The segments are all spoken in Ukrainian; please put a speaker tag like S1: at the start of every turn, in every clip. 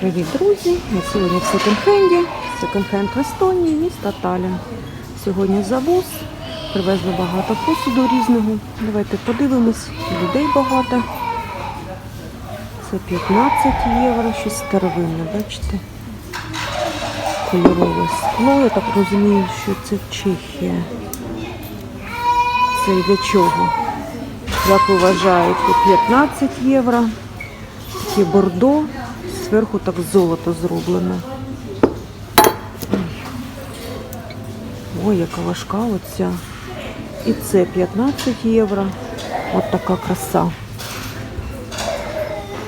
S1: Привіт, друзі! Ми сьогодні в секонд-хенді. Секонд-хенд в Естонії, місто Талін. Сьогодні завоз. Привезли багато посуду різного. Давайте подивимось. Людей багато. Це 15 євро, щось старовинне, бачите? Кольорове скло. Я так розумію, що це Чехія. Це і для чого? Як вважаєте, 15 євро. Таке бордо, зверху так золото зроблено. Ой, яка важка оця. І це 15 євро. От така краса.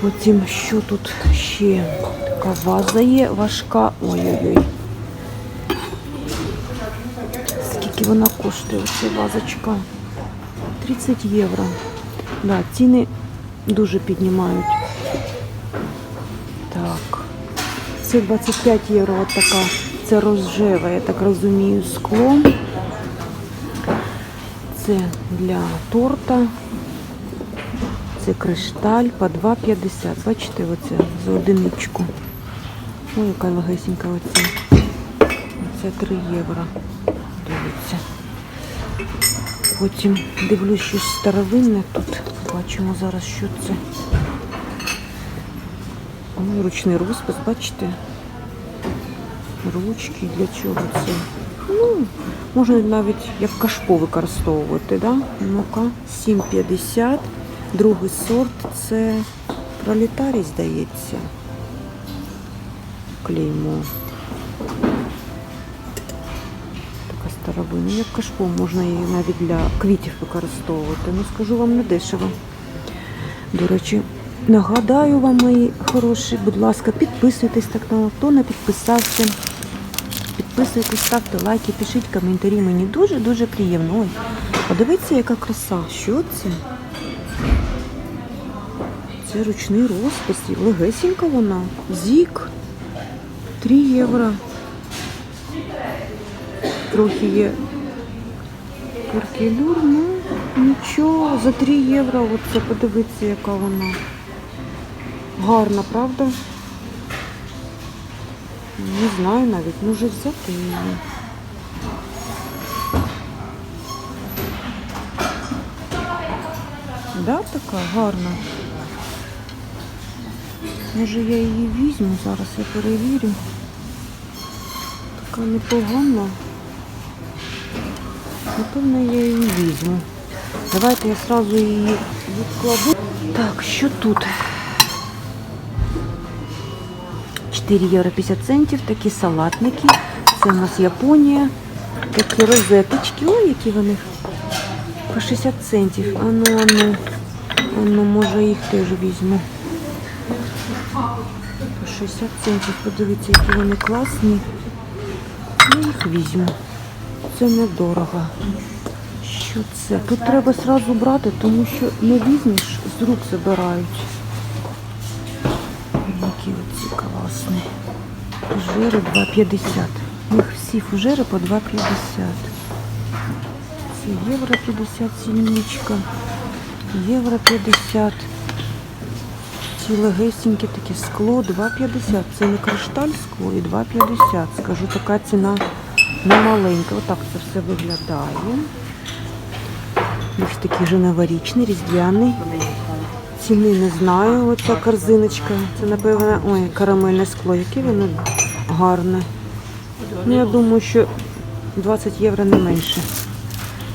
S1: Потім, що тут ще? Така ваза є важка. Ой-ой-ой. Скільки вона коштує, ця вазочка? 30 євро. Да, ціни дуже піднімають. Так. Це 25 євро от така. Це розжева, я так розумію, скло. Це для торта. Це кришталь по 2,50. Бачите, оце за одиничку. Ой, яка легесенька оця. Це 3 євро. Дивіться. Потім дивлюсь щось старовинне тут. Бачимо зараз, що це. Ой, ручний розпис, бачите? Ручки, для чого це? Ну, можна навіть як кашпо використовувати, да? Ну-ка, 7,50. Другий сорт це пролетарій, здається. Клеймо. Така старовина. Як кашпо, можна її навіть для квітів використовувати. Ну, скажу вам не дешево. До речі, нагадаю вам, мої хороші, будь ласка, підписуйтесь так на хто не підписався. Підписуйтесь, ставте лайки, пишіть коментарі. Мені дуже-дуже приємно. Ой, подивіться, яка краса. Що це? Це ручний розпис. Легесенька вона. Зік. 3 євро. Трохи є Перкелюр, ну нічого, за 3 євро. Оце подивіться, яка вона. Гарна, правда? Не знаю навіть, може взяти її. Да, така гарна. Може я її візьму, зараз я перевірю. Така непогана. Напевно, я її візьму. Давайте я сразу її відкладу. Так, що тут? 4 євро 50 центів, такі салатники. Це у нас Японія. Такі розеточки. Ой, які вони. По 60 центів. Ану, ану. Ану, може їх теж візьму. По 60 центів. Подивіться, які вони класні. Я їх візьму. Це недорого. Що це? Тут треба сразу брати, тому що не візьмеш, з рук забирають. Фужери 2,50. У них всі фужери по 2,50. Це євро 50 сінічка. Євро 50. Ці легесенькі такі скло 2,50. Це не кришталь скло і 2,50. Скажу, така ціна не маленька. Отак це все виглядає. Ось такий же новорічний, різдвяний. Ціни не знаю. Оця корзиночка. Це, напевно, ой, карамельне скло. Яке воно гарне. Ну, я думаю, що 20 євро не менше.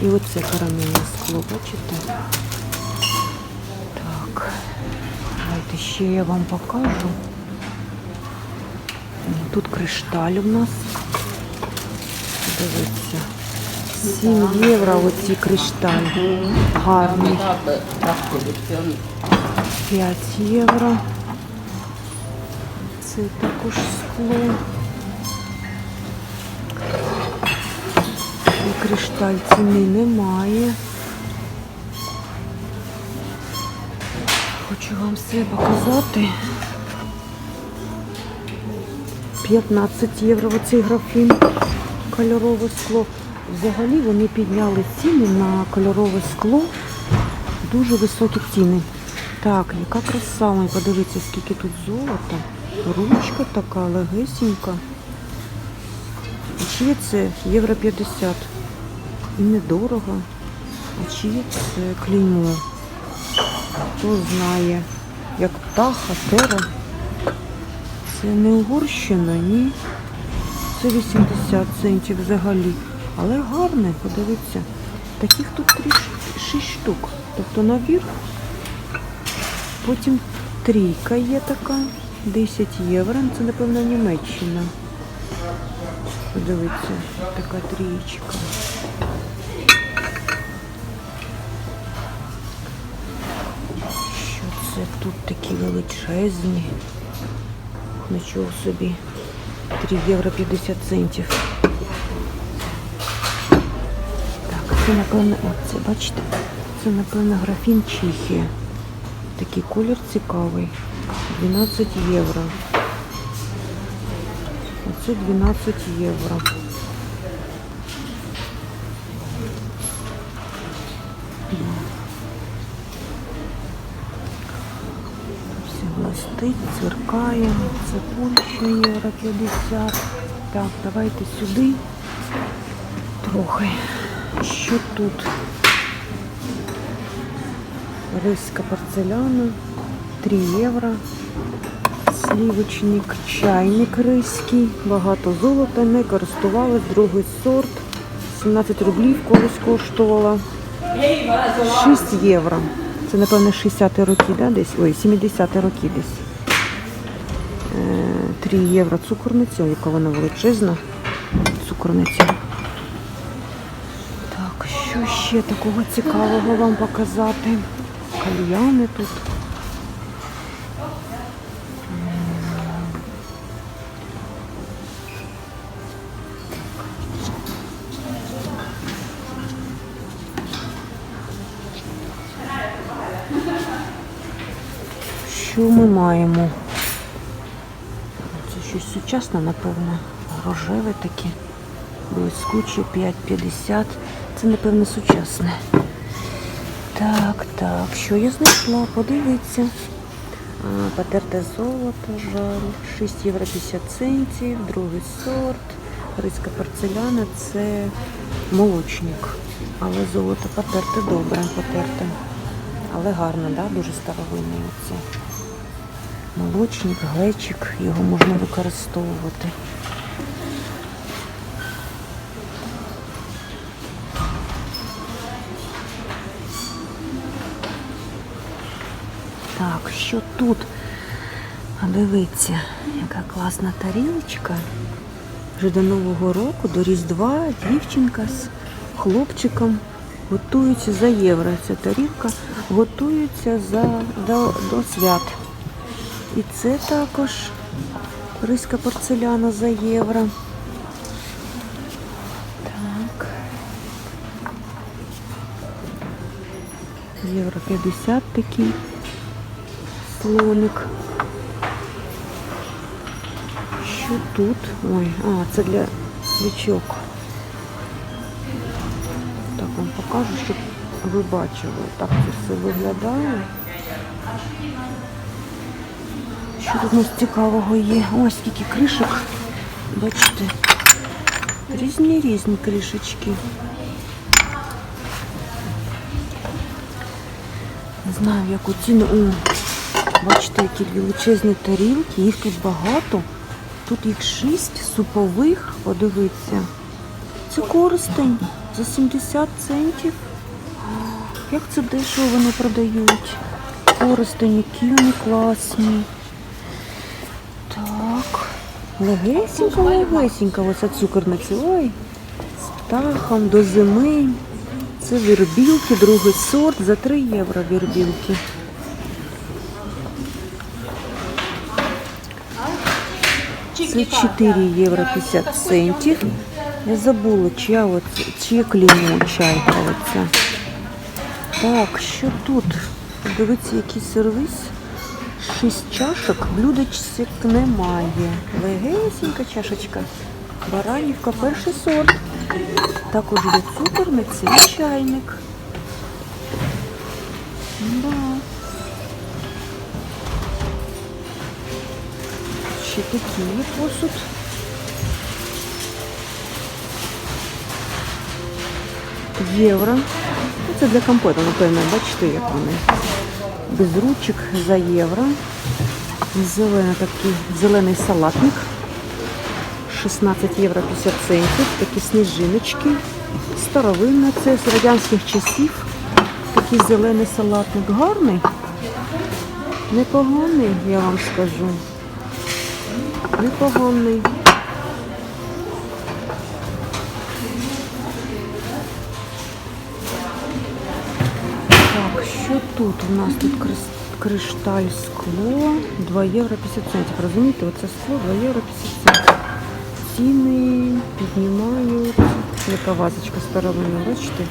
S1: І оце карамельне скло, бачите? Так. Давайте ще я вам покажу. Тут кришталь у нас. Дивіться. 7 євро оці кришталь. Гарний. 5 євро. Це також скло. Кришталь ціни немає. Хочу вам все показати. 15 євро оцей графін. Кольорове скло. Взагалі вони підняли ціни на кольорове скло. Дуже високі ціни. Так, яка краса, подивіться, скільки тут золота. Ручка така легесенька. А чиє це? Євро 50. І недорого. А чиє це клеймо? Хто знає. Як птаха, тера. Це не Угорщина, ні. Це 80 центів взагалі. Але гарне, подивіться. Таких тут 6 штук. Тобто набір. Потім трійка є така. 10 євро. Це, напевно, Німеччина. Подивіться, така трієчка. Це тут такі величезні? Нічого собі. 3 євро 50 центів. Так, це напевно, от це, бачите, це напевно графін Чехія. Такий колір цікавий. 12 євро. Оце 12 євро. Все блистить, цвіркає. Це євро 50. Так, давайте сюди. Трохи. Що тут? Риска порцеляна. 3 євро. Слівочник, чайник ризький, багато золота, не користувалась, другий сорт. 17 рублів колись коштувала. 6 євро. Це, напевно, 60-ті роки, да, десь? Ой, 70-ті роки десь. Е, 3 євро цукорниця, яка вона величезна. Цукорниця. Так, що ще такого цікавого вам показати? Кальяни тут. Що ми маємо? Сучасне, напевно. Рожеве таке. Блискуче 5,50. Це, напевно, сучасне. Так, так, що я знайшла? Подивіться. Потерте золото, жаль. 6 євро 50 центів, другий сорт. Риска порцеляна це молочник. Але золото потерте добре, потерте. Але гарно, да? дуже старовинний оце. Молочник, глечик, його можна використовувати. Так, що тут? А дивіться, яка класна тарілочка. Вже до Нового року, до Різдва, дівчинка з хлопчиком готуються за євро. Ця тарілка готується за, до, до свят. І це також риска порцеляна за євро. Так. Євро 50 такий слоник. Що тут? Ой, а, це для свічок. Так вам покажу, щоб ви бачили. Так це все виглядає. Що тут у нас цікавого є? Ось скільки кришок. Бачите? Різні різні кришечки. Не знаю, яку ціну. Бачите, які величезні тарілки, їх тут багато. Тут їх шість супових, подивіться. Це користень за 70 центів. Як це дешево вони продають? Користень, які вони класні. Легесенька, легесенька оця цукорниця. Ой, з птахом до зими. Це вірбілки, другий сорт за 3 євро вірбілки. Це 4 євро 50 центів. Я забула, чия оце, чиє клеймо чайка оця. Так, що тут? Дивіться, який сервіс. Шість чашок, блюдечок немає. Легесенька чашечка. Баранівка, перший сорт. Також є цукорниця і чайник. Да. ще такий посуд. Євро. Це для компоту, напевно, бачите, як вони. Без ручок за євро. Зелений такий зелений салатник. 16 євро 50 центів. Такі сніжиночки. Старовинна, це з радянських часів. Такий зелений салатник. Гарний. Непоганий, я вам скажу. Непоганий. Тут у нас тут кришталь скло 2 євро 50 центів. Розумієте, оце скло 2 євро 50 центів. Ціни піднімають. Яка вазочка старовинна, бачите?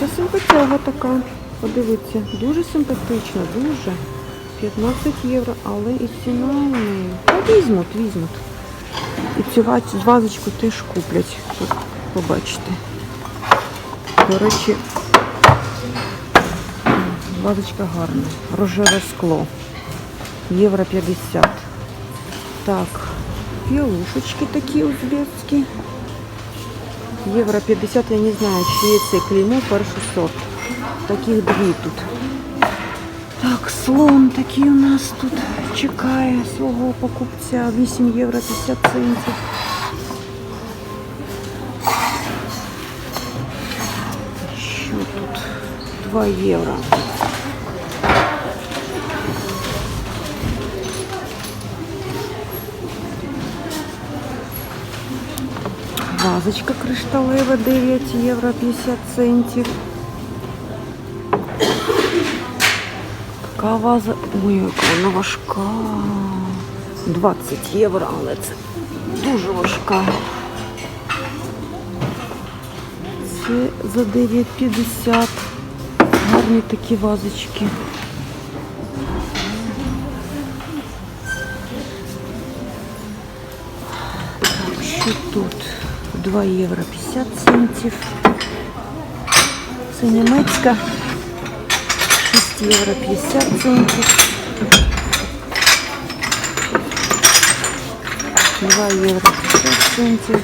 S1: Це симпатяга така. Подивіться, дуже симпатична, дуже. 15 євро, але і ціна у неї. Та візьмуть, візьмуть. І цю вазочку теж куплять, щоб побачите. До речі, вазочка гарна. Рожеве скло. Євро 50. Так, пілушечки такі узбецькі. Євро 50, я не знаю, чи є це клеймо перший сорт. Таких дві тут. Так, слон такий у нас тут чекає свого покупця. 8 євро 50 центів. Що тут? 2 євро. Вазочка кришталева 9 євро 50 центів. Така ваза. Ой, яка вона важка. 20 євро, але це дуже важка. Це за 9,50. Гарні такі вазочки. Так, що тут? 2 євро 50 центів. Це німецька. 6 євро 50 центів. 2 євро 50 центів.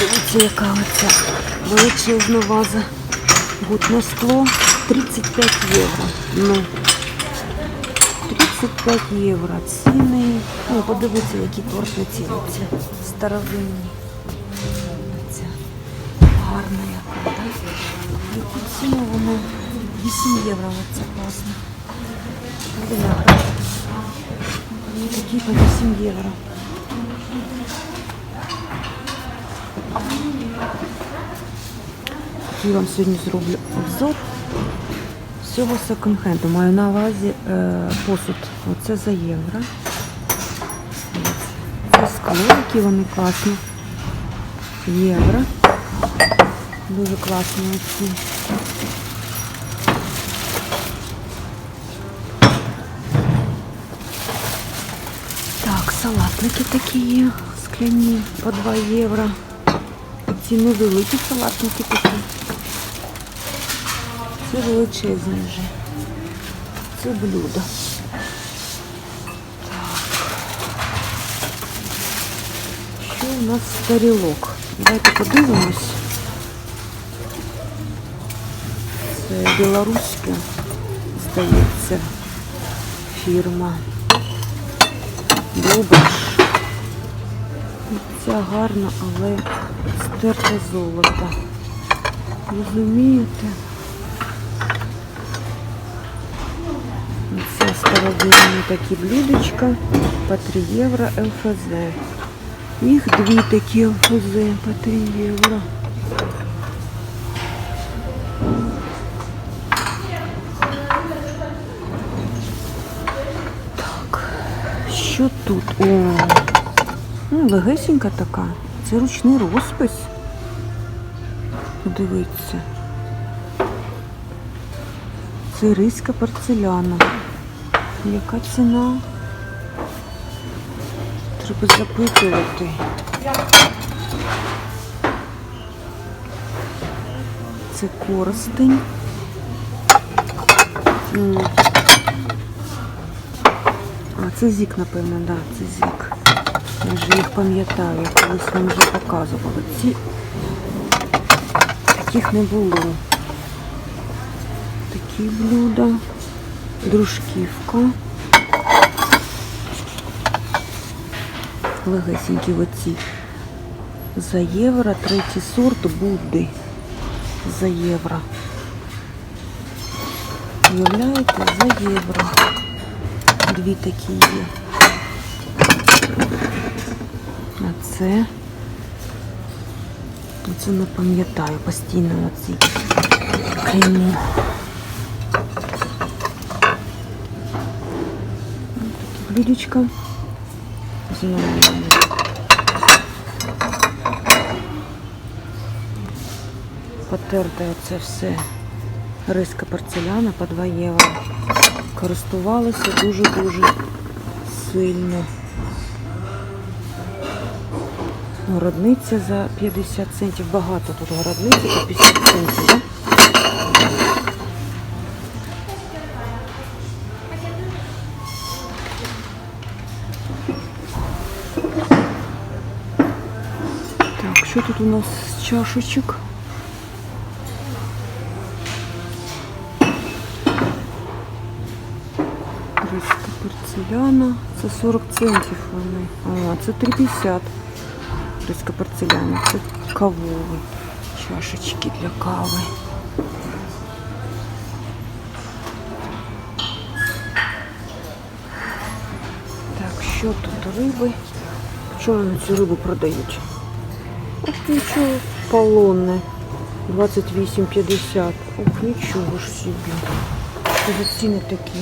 S1: Дивіться, яка оця величезна ваза. Гутне скло 35 євро. Ну, 35 євро. Ціни. Ну, подивіться, які торти ціняться. Старовинні. Ця гарна яка, так? Яку ціну вона? 8 євро оце класно. Такі по 8 євро. Такий вам сьогодні зроблю обзор всього секонд-хенду. Маю на увазі е, посуд. Оце за євро. Це скло, які вони класні. Євро. Дуже класні оці. Так, салатники такі є, скляні по 2 євро. Ці невеликі салатники такі. Це величезні вже. Це блюдо. Так. Що у нас старілок? Давайте подивимось. Це білоруська, здається, фірма. Добриш. Ця гарна, але стерте золото. Розумієте? Це такі блюдечка по 3 євро ЛФЗ. Їх дві такі ЛФЗ по 3 євро. Так, що тут? О, ну, легесенька така. Це ручний розпис. Подивіться. Це риська порцеляна. Яка ціна? Треба запитувати. Це коростень. А Це зік, напевно, да, це зік. Я вже їх пам'ятаю, я колись вам вже показувала. Ці таких не було. Такі блюда. Дружківка. Легесенькі оці. За євро, третій сорт Будди. За євро. Уявляєте, за євро. Дві такі є. А це. Це не пам'ятаю постійно оці клеймо. Блюдечка. Знову. Потерте оце все. Риска порцеляна по 2 євро. Користувалися дуже-дуже сильно. Городниця за 50 центів. Багато тут городниці по 50 центів. Тут у нас з чашечок? Риска порцеляна. Це 40 центів. А, це 3,50. Риска порцеляна. Це кавові. Чашечки для кави. Так, що тут риби? Чому вони цю рибу продають? Ох, нічого, полонне. 28,50. Ох, нічого ж собі. За ціни такі?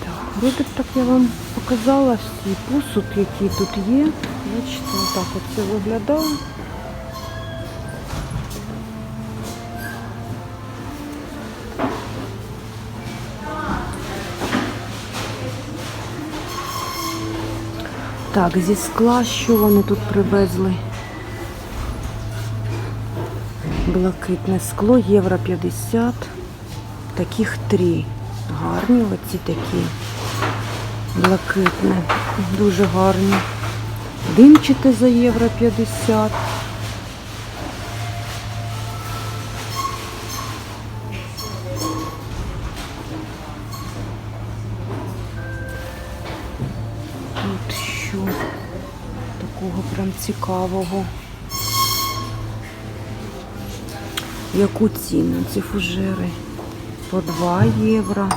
S1: Так, вроде так я вам показала всі посуд, який тут є. Бачите, отак от це Так, зі скла, що вони тут привезли? Блакитне скло, євро 50. Таких три. Гарні оці такі. Блакитне. Дуже гарні. Димчите за євро 50. Прям цікавого. Яку ціну ці фужери? По 2 євро.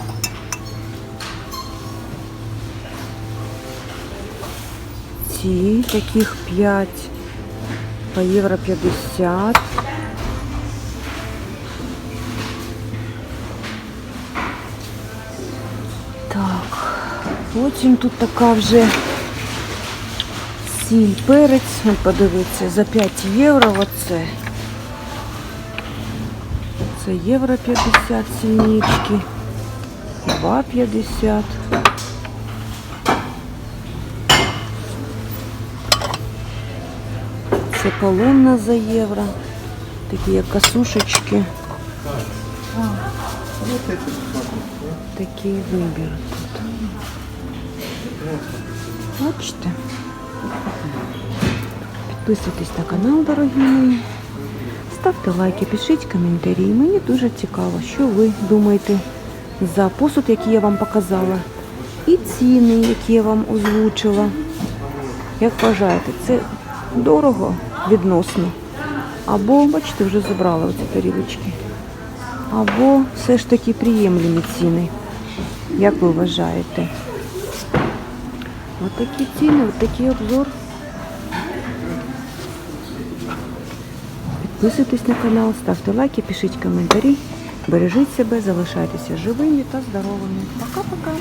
S1: Ці таких 5 по євро 50. Так, потім тут така вже сіль, перець, подивіться, за 5 євро оце. Це євро 50 сільнички, 2,50. Це полонна за євро. Такі як касушечки. Такий вибір тут. Бачите? Підписуйтесь на канал, дорогі мої. Ставте лайки, пишіть коментарі. Мені дуже цікаво, що ви думаєте за посуд, який я вам показала, і ціни, які я вам озвучила. Як вважаєте, це дорого відносно? Або, бачите, вже забрала оці тарілочки. Або все ж таки приємлені ціни. Як ви вважаєте? Ось такі ціни, ось такий обзор. Підписуйтесь на канал, ставте лайки, пишіть коментарі. Бережіть себе, залишайтеся живими та здоровими. Пока-пока.